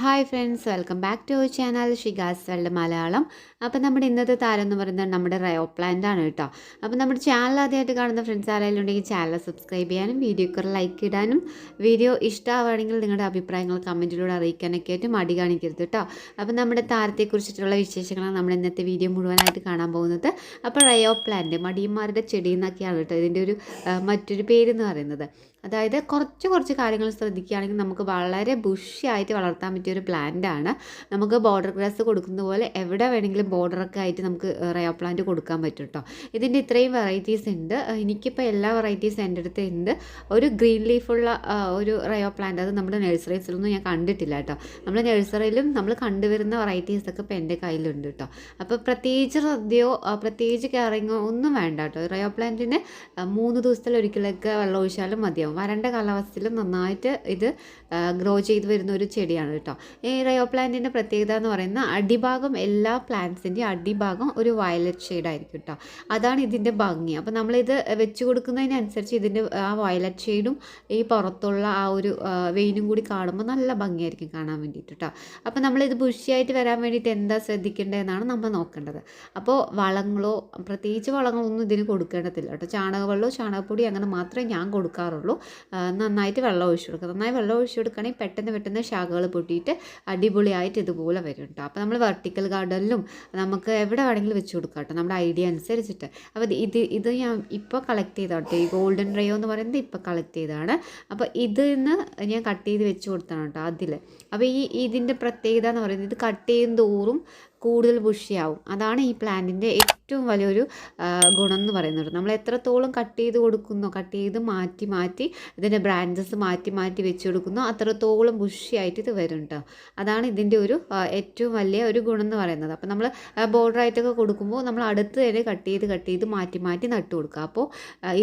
Hi friends welcome back to our channel Shigas world Malayalam അപ്പോൾ നമ്മുടെ ഇന്നത്തെ താരം എന്ന് പറയുന്നത് നമ്മുടെ റയോ പ്ലാന്റ് ആണ് കേട്ടോ. അപ്പോൾ നമ്മുടെ ചാനൽ ആദ്യമായിട്ട് കാണുന്ന ഫ്രണ്ട്സ് ആരെങ്കിലും ഉണ്ടെങ്കിൽ ചാനൽ സബ്സ്ക്രൈബ് ചെയ്യാനും വീഡിയോക്ക് ലൈക്ക് ഇടാനും വീഡിയോ ഇഷ്ടമാവുകയാണെങ്കിൽ നിങ്ങളുടെ അഭിപ്രായങ്ങൾ കമന്റിലൂടെ അറിയിക്കാനൊക്കെ ആയിട്ട് മടി കാണിക്കരുത് കേട്ടോ. അപ്പോൾ നമ്മുടെ താരത്തെക്കുറിച്ചിട്ടുള്ള വിശേഷങ്ങളാണ് നമ്മൾ ഇന്നത്തെ വീഡിയോ മുഴുവനായിട്ട് കാണാൻ പോകുന്നത്. അപ്പോൾ റയോ പ്ലാന്റ് മടിയന്മാരുടെ ചെടി എന്നൊക്കെയാണ് കേട്ടോ ഇതിന്റെ ഒരു മറ്റൊരു പേരെന്ന് പറയുന്നത്. അതായത് കുറച്ച് കുറച്ച് കാര്യങ്ങൾ ശ്രദ്ധിക്കുകയാണെങ്കിൽ നമുക്ക് വളരെ ബുഷിയായിട്ട് വളർത്താൻ പറ്റിയ ഒരു പ്ലാന്റ് ആണ്. നമുക്ക് ബോർഡർ ഗ്രാസ് കൊടുക്കുന്ന പോലെ എവിടെ വേണമെങ്കിലും ബോർഡറൊക്കെ ആയിട്ട് നമുക്ക് റയോ പ്ലാന്റ് കൊടുക്കാൻ പറ്റും കേട്ടോ ഇതിന്റെ ഇത്രയും വെറൈറ്റീസ് ഉണ്ട്. എനിക്കിപ്പോൾ എല്ലാ വെറൈറ്റീസ് എന്റെ അടുത്ത് ഉണ്ട് ഒരു ഗ്രീൻ ലീഫുള്ള ഒരു റയോ പ്ലാന്റ് അത് നമ്മുടെ നഴ്സറീസിലൊന്നും ഞാൻ കണ്ടിട്ടില്ല കേട്ടോ നമ്മുടെ നഴ്സറിയിലും നമ്മൾ കണ്ടുവരുന്ന വെറൈറ്റീസ് ഒക്കെ ഇപ്പോൾ എന്റെ കയ്യിലുണ്ട് കേട്ടോ അപ്പോൾ പ്രത്യേകിച്ച് ശ്രദ്ധയോ പ്രത്യേകിച്ച് കെയറിങ്ങോ ഒന്നും വേണ്ട കേട്ടോ റയോ പ്ലാന്റിന് മൂന്ന് ദിവസത്തിൽ ഒരിക്കലൊക്കെ വെള്ളം ഒഴിച്ചാലും മതിയാവും. വരണ്ട കാലാവസ്ഥയിലും നന്നായിട്ട് ഇത് ഗ്രോ ചെയ്ത് വരുന്ന ഒരു ചെടിയാണ് കേട്ടോ ഈ റയോ പ്ലാന്റിന്റെ പ്രത്യേകത എന്ന് പറയുന്ന അടിഭാഗം എല്ലാ പ്ലാന്റ്സിന്റെയും അടിഭാഗം ഒരു വയലറ്റ് ഷെയ്ഡായിരിക്കും കേട്ടോ അതാണ് ഇതിന്റെ ഭംഗി. അപ്പോൾ നമ്മളിത് വെച്ച് കൊടുക്കുന്നതിനനുസരിച്ച് ഇതിന്റെ ആ വയലറ്റ് ഷെയ്ഡും ഈ പുറത്തുള്ള ആ ഒരു വെയിനും കൂടി കാണുമ്പോൾ നല്ല ഭംഗിയായിരിക്കും കാണാൻ വേണ്ടിയിട്ട് കേട്ടോ അപ്പോൾ നമ്മളിത് ബുഷിയായിട്ട് വരാൻ വേണ്ടിയിട്ട് എന്താ ശ്രദ്ധിക്കേണ്ടതെന്നാണ് നമ്മൾ നോക്കേണ്ടത്. അപ്പോൾ വളങ്ങളോ പ്രത്യേകിച്ച് വളങ്ങളൊന്നും ഇതിന് കൊടുക്കേണ്ടതില്ല കേട്ടോ ചാണകവെള്ളമോ ചാണകപ്പൊടി അങ്ങനെ മാത്രമേ ഞാൻ കൊടുക്കാറുള്ളൂ. നന്നായിട്ട് വെള്ളം ഒഴിച്ചു കൊടുക്കുക. നന്നായി വെള്ളം ഒഴിച്ചു കൊടുക്കുകയാണെങ്കിൽ പെട്ടെന്ന് പെട്ടെന്ന് ശാഖകൾ പൊട്ടിയിട്ട് അടിപൊളിയായിട്ട് ഇതുപോലെ വരും കേട്ടോ അപ്പോൾ നമ്മൾ വെർട്ടിക്കൽ ഗാർഡനിലും നമുക്ക് എവിടെ വേണമെങ്കിലും വെച്ച് കൊടുക്കാം കേട്ടോ നമ്മുടെ ഐഡിയ അനുസരിച്ചിട്ട്. അപ്പോൾ ഇത് ഇത് ഞാൻ ഇപ്പോൾ കളക്ട് ചെയ്താണ് കേട്ടോ ഈ ഗോൾഡൻ റയോ എന്ന് പറയുന്നത് ഇപ്പോൾ കളക്ട് ചെയ്തതാണ്. അപ്പോൾ ഇത് നിന്ന് ഞാൻ കട്ട് ചെയ്ത് വെച്ച് കൊടുത്താണ് കേട്ടോ അതിൽ അപ്പോൾ ഈ ഇതിന്റെ പ്രത്യേകത എന്ന് പറയുന്നത് ഇത് കട്ട് ചെയ്യും തോറും കൂടുതൽ ബുഷിയാവും അതാണ് ഈ പ്ലാന്റിന്റെ ഏറ്റവും വലിയൊരു ഗുണം എന്ന് പറയുന്നത് നമ്മൾ എത്രത്തോളം കട്ട് ചെയ്ത് കൊടുക്കുന്നോ കട്ട് ചെയ്ത് മാറ്റി മാറ്റി ഇതിന്റെ ബ്രാഞ്ചസ് മാറ്റി മാറ്റി വെച്ച് കൊടുക്കുന്നോ അത്രത്തോളം ബുഷിയായിട്ട് ഇത് വരും കേട്ടോ അതാണ് ഇതിന്റെ ഒരു ഏറ്റവും വലിയ ഒരു ഗുണം എന്ന് പറയുന്നത്. അപ്പോൾ നമ്മൾ ബോർഡറായിട്ടൊക്കെ കൊടുക്കുമ്പോൾ നമ്മൾ അടുത്ത് തന്നെ കട്ട് ചെയ്ത് കട്ട് ചെയ്ത് മാറ്റി മാറ്റി നട്ട് കൊടുക്കുക. അപ്പോൾ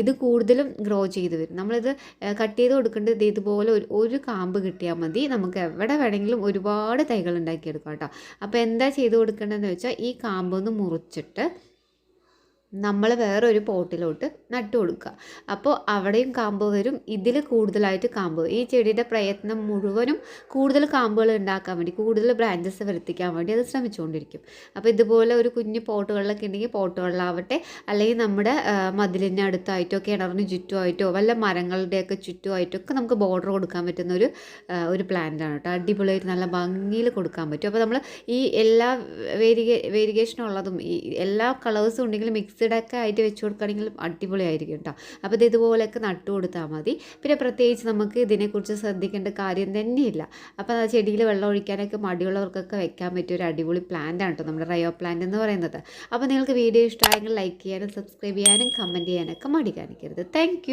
ഇത് കൂടുതലും ഗ്രോ ചെയ്ത് വരും. നമ്മളിത് കട്ട് ചെയ്ത് കൊടുക്കേണ്ടത് ഇത് ഇതുപോലെ ഒരു ഒരു കാമ്പ് കിട്ടിയാൽ മതി. നമുക്ക് എവിടെ വേണമെങ്കിലും ഒരുപാട് തൈകൾ ഉണ്ടാക്കിയെടുക്കാം കേട്ടോ അപ്പോൾ എന്താ ചെയ്ത് കൊടുക്കേണ്ടതെന്ന് വെച്ചാൽ ഈ കാമ്പൊന്ന് മുറിച്ചിട്ട് നമ്മൾ വേറൊരു പോട്ടിലോട്ട് നട്ടു കൊടുക്കുക. അപ്പോൾ അവിടെയും കാമ്പ് വരും. ഇതിൽ കൂടുതലായിട്ട് കാമ്പ്. ഈ ചെടിയുടെ പ്രയത്നം മുഴുവനും കൂടുതൽ കാമ്പുകൾ ഉണ്ടാക്കാൻ വേണ്ടി കൂടുതൽ ബ്രാഞ്ചസ് വരുത്തിക്കാൻ വേണ്ടി അത് ശ്രമിച്ചുകൊണ്ടിരിക്കും. അപ്പോൾ ഇതുപോലെ ഒരു കുഞ്ഞു പോട്ടുകളിലൊക്കെ ഉണ്ടെങ്കിൽ പോട്ടുകളിലാവട്ടെ അല്ലെങ്കിൽ നമ്മുടെ മതിലിന്റെ അടുത്തായിട്ടോ കിണറിന് ചുറ്റുമായിട്ടോ വല്ല മരങ്ങളുടെയൊക്കെ ചുറ്റുമായിട്ടോ ഒക്കെ നമുക്ക് ബോർഡർ കൊടുക്കാൻ പറ്റുന്ന ഒരു ഒരു പ്ലാന്റ് ആണ് കേട്ടോ. അടിപൊളിയായിട്ട് നല്ല ഭംഗിയിൽ കൊടുക്കാൻ പറ്റും. അപ്പോൾ നമ്മൾ ഈ എല്ലാ വേരിഗേ വേരിഗേഷനുള്ളതും ഈ എല്ലാ കളേഴ്സും ഉണ്ടെങ്കിലും മിക്സ്ഡ് ഒക്കെ ആയിട്ട് വെച്ച് കൊടുക്കുകയാണെങ്കിൽ അടിപൊളിയായിരിക്കും കേട്ടോ. അപ്പോൾ ഇത് ഇതുപോലെയൊക്കെ നട്ടു കൊടുത്താൽ മതി. പിന്നെ പ്രത്യേകിച്ച് നമുക്ക് ഇതിനെക്കുറിച്ച് ശ്രദ്ധിക്കേണ്ട കാര്യം തന്നെയില്ല. അപ്പോൾ ആ ചെടിയിൽ വെള്ളം ഒഴിക്കാനൊക്കെ മടിയുള്ളവർക്കൊക്കെ വെക്കാൻ പറ്റിയ ഒരു അടിപൊളി പ്ലാന്റ് ആണ് കേട്ടോ നമ്മുടെ റയോ പ്ലാന്റ് എന്ന് പറയുന്നത്. അപ്പോൾ നിങ്ങൾക്ക് വീഡിയോ ഇഷ്ടമായെങ്കിൽ ലൈക്ക് ചെയ്യാനും സബ്സ്ക്രൈബ് ചെയ്യാനും കമന്റ് ചെയ്യാനൊക്കെ മടി കാണിക്കരുത്. താങ്ക്